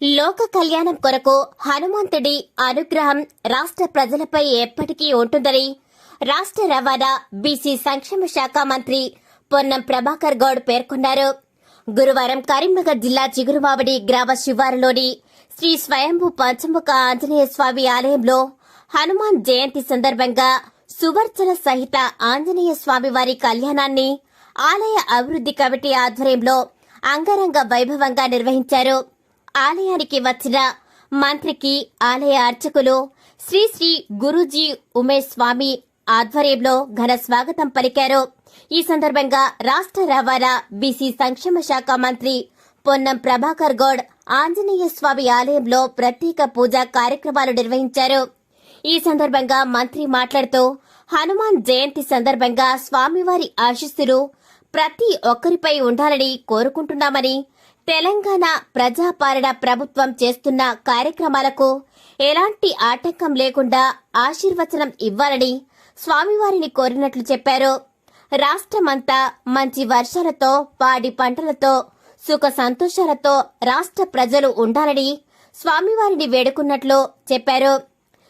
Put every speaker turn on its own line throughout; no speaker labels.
లోక కళ్యాణం కొరకు హనుమంతుడి అనుగ్రహం రాష్ట్ర ప్రజలపై ఎప్పటికీ ఉంటుందని రాష్ట్ర రవాణా బీసీ సంక్షేమ శాఖ మంత్రి పొన్నం ప్రభాకర్ గౌడ్ పేర్కొన్నారు. గురువారం కరీంనగర్ జిల్లా చిగురుమావడి గ్రామ శివారులోని శ్రీ స్వయంభూ పంచముఖ ఆంజనేయ స్వామి ఆలయంలో హనుమాన్ జయంతి సందర్భంగా సువర్చన సహిత ఆంజనేయ స్వామి వారి కళ్యాణాన్ని ఆలయ అభివృద్ది కమిటీ ఆధ్వర్యంలో అంగరంగ వైభవంగా నిర్వహించారు. ఆలయానికి వచ్చిన మంత్రికి ఆలయ అర్చకులు శ్రీ శ్రీ గురూజీ ఉమేష్ స్వామి ఆధ్వర్యంలో ఘన స్వాగతం పలికారు. ఈ సందర్భంగా రాష్ట్ర రవాణా బీసీ సంక్షేమ శాఖ మంత్రి పొన్నం ప్రభాకర్ గౌడ్ ఆంజనేయ స్వామి ఆలయంలో ప్రత్యేక పూజా కార్యక్రమాలు నిర్వహించారు. ఈ సందర్భంగా మంత్రి మాట్లాడుతూ హనుమాన్ జయంతి సందర్భంగా స్వామివారి ఆశీస్సులు ప్రతి ఒక్కరిపై ఉండాలని కోరుకుంటున్నామని తెలంగాణ ప్రజాపాలన ప్రభుత్వం చేస్తున్న కార్యక్రమాలకు ఎలాంటి ఆటంకం లేకుండా ఆశీర్వచనం ఇవ్వాలని స్వామివారిని కోరినట్లు చెప్పారు. రాష్ట్రమంతా మంచి వర్షాలతో పాడి పంటలతో సుఖ సంతోషాలతో రాష్ట్ర ప్రజలు ఉండాలని స్వామివారిని వేడుకున్నట్లు చెప్పారు.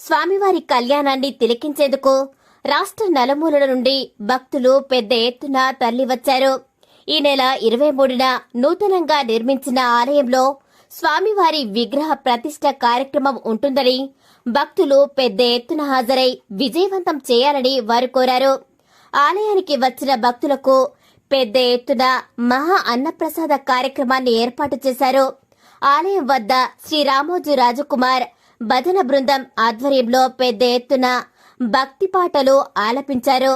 స్వామివారి కళ్యాణాన్ని తిలకించేందుకు రాష్ట్ర నలుమూలల నుండి భక్తులు పెద్ద ఎత్తున తరలివచ్చారు. ఈ నెల ఇరవై మూడున నూతనంగా నిర్మించిన ఆలయంలో స్వామివారి విగ్రహ ప్రతిష్ట కార్యక్రమం ఉంటుందని భక్తులు పెద్ద ఎత్తున హాజరై విజయవంతం చేయాలని వారు కోరారు. ఆలయానికి వచ్చిన భక్తులకు పెద్ద ఎత్తున మహా అన్నప్రసాద కార్యక్రమాన్ని ఏర్పాటు చేశారు. ఆలయం వద్ద శ్రీ రామోజీ రాజకుమార్ భజన బృందం ఆధ్వర్యంలో పెద్ద ఎత్తున భక్తి పాటలు ఆలపించారు.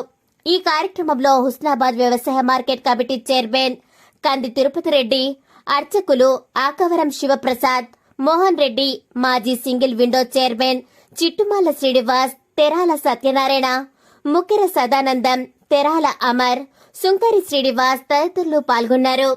ఈ కార్యక్రమంలో హుస్నాబాద్ వ్యవసాయ మార్కెట్ కమిటీ చైర్మన్ కంది తిరుపతి రెడ్డి అర్చకులు ఆకవరం శివప్రసాద్ మోహన్ రెడ్డి మాజీ single window chairman Chittumala Srinivas Terala Satyanarayana Mukkera Sadanandam Terala Amar Sunkari Srinivas తదితరులు పాల్గొన్నారు.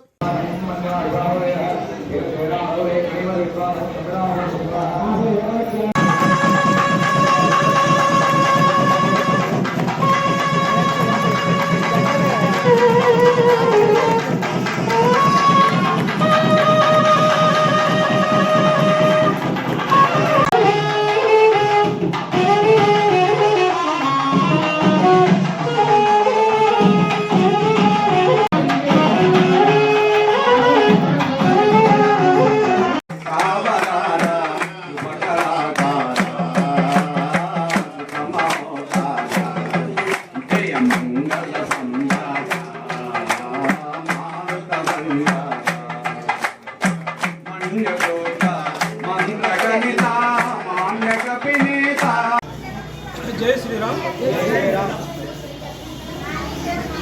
జై శ్రీరామ్.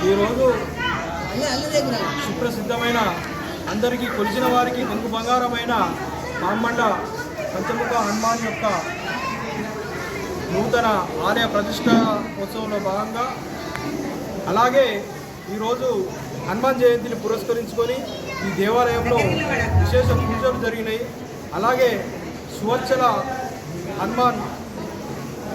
ఈరోజు సుప్రసిద్ధమైన అందరికీ కొలిచిన వారికి కొంగు బంగారమైన మామండ పంచముఖ హనుమాన్ యొక్క నూతన ఆలయ ప్రతిష్ట ఉత్సవంలో భాగంగా అలాగే ఈరోజు హనుమాన్ జయంతిని పురస్కరించుకొని ఈ దేవాలయంలో విశేష పూజలు జరిగినాయి. అలాగే సువర్చల హనుమాన్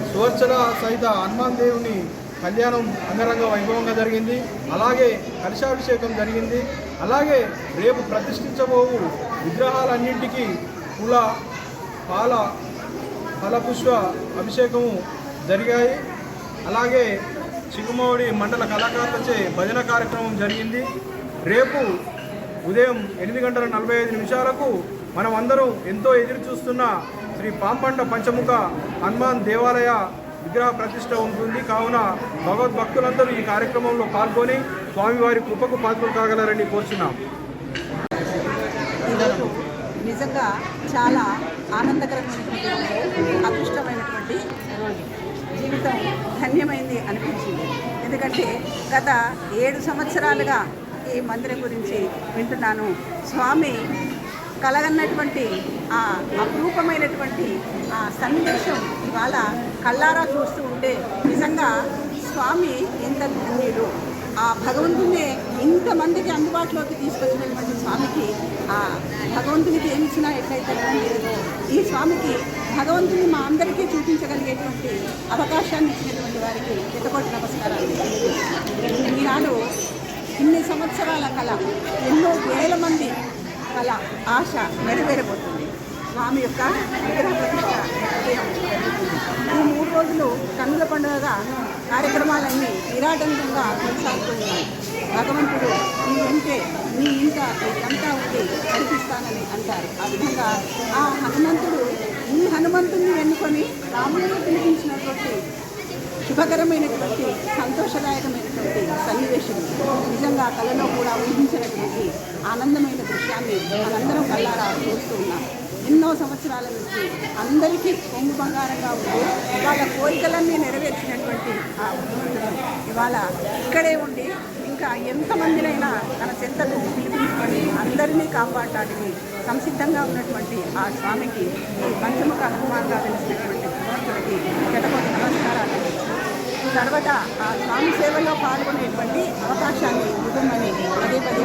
సువర్చల సహిత హనుమాన్ దేవుని కళ్యాణం అంగరంగ వైభవంగా జరిగింది. అలాగే కలశాభిషేకం జరిగింది. అలాగే రేపు ప్రతిష్ఠించబోవు విగ్రహాలన్నింటికి పూల పాల ఫలపుష్ప అభిషేకము జరిగాయి. అలాగే చిగుమౌడి మండల కళాకారులచే భజన కార్యక్రమం జరిగింది. రేపు ఉదయం ఎనిమిది గంటల నలభై ఐదు నిమిషాలకు మనం అందరం ఎంతో ఎదురు చూస్తున్న శ్రీ పాంపండ పంచముఖ హనుమాన్ దేవాలయ విగ్రహ ప్రతిష్ట ఉంటుంది. కావున భగవద్భక్తులందరూ ఈ కార్యక్రమంలో పాల్గొని స్వామివారి కృపకు పాత్రలు కాగలరని కోరుచున్నాం.
నిజంగా చాలా ఆనందకరమైనటువంటి అదృష్టమైనటువంటి జీవితం ధన్యమైంది అనిపించింది. ఎందుకంటే గత ఏడు సంవత్సరాలుగా ఈ మందిరం గురించి వింటున్నాను. స్వామి కలగన్నటువంటి ఆ అపురూపమైనటువంటి ఆ సందేశం ఇవాళ కళ్ళారా చూస్తూ ఉంటే నిజంగా స్వామి ఎంత ధన్యుడు. ఆ భగవంతునే ఇంతమందికి అందుబాటులోకి తీసుకొచ్చినటువంటి స్వామికి ఆ భగవంతునికి ఏమిచ్చినా ఎట్లయితే లేదో ఈ స్వామికి భగవంతుని మా అందరికీ చూపించగలిగేటువంటి అవకాశాన్ని ఇచ్చినటువంటి వారికి ఎతకోటి నమస్కారాలు. ఈనాడు ఇన్ని సంవత్సరాల కళ ఎన్నో వేల మంది కళ ఆశ నెరవేరబోతుంది. స్వామి యొక్క విగ్రహ ప్రతిష్ట ఈ మూడు రోజులు కన్నుల పండుగగా కార్యక్రమాలన్నీ నిరాటంకంగా కొనసాగుతున్నాయి. భగవంతుడు నీ ఉంటే నీ ఇంత నీకంతా ఉండి కనిపిస్తానని అంటారు. ఆ విధంగా ఆ హనుమంతుడు ఈ హనుమంతుడిని ఎన్నుకొని రాముడిని పిలిపించినటువంటి శుభకరమైనటువంటి సంతోషదాయకమైనటువంటి సన్నివేశం. నిజంగా కళలో కూడా ఊహించినటువంటి ఆనందమైన దృశ్యాన్ని మనందరం కళ్ళారా చూస్తున్నాం. ఎన్నో సంవత్సరాల నుంచి అందరికీ కొంగు బంగారంగా ఉండి వాళ్ళ కోరికలన్నీ నెరవేర్చినటువంటి ఆ భగవంతుడు ఇవాళ ఇక్కడే ఉండి ఇంకా ఎంతమందినైనా తన చెంతకు పిలిపించుకొని అందరినీ కాపాడటానికి సంసిద్ధంగా ఉన్నటువంటి ఆ స్వామికి ఈ పంచముఖ హనుమాన్గా తెలిసినటువంటి భగవంతుడికి జటపతి నమస్కారాలు. సర్వదా ఆ స్వామి సేవలో పాల్గొనేటువంటి అవకాశాన్ని ఇవ్వమని పదే పదే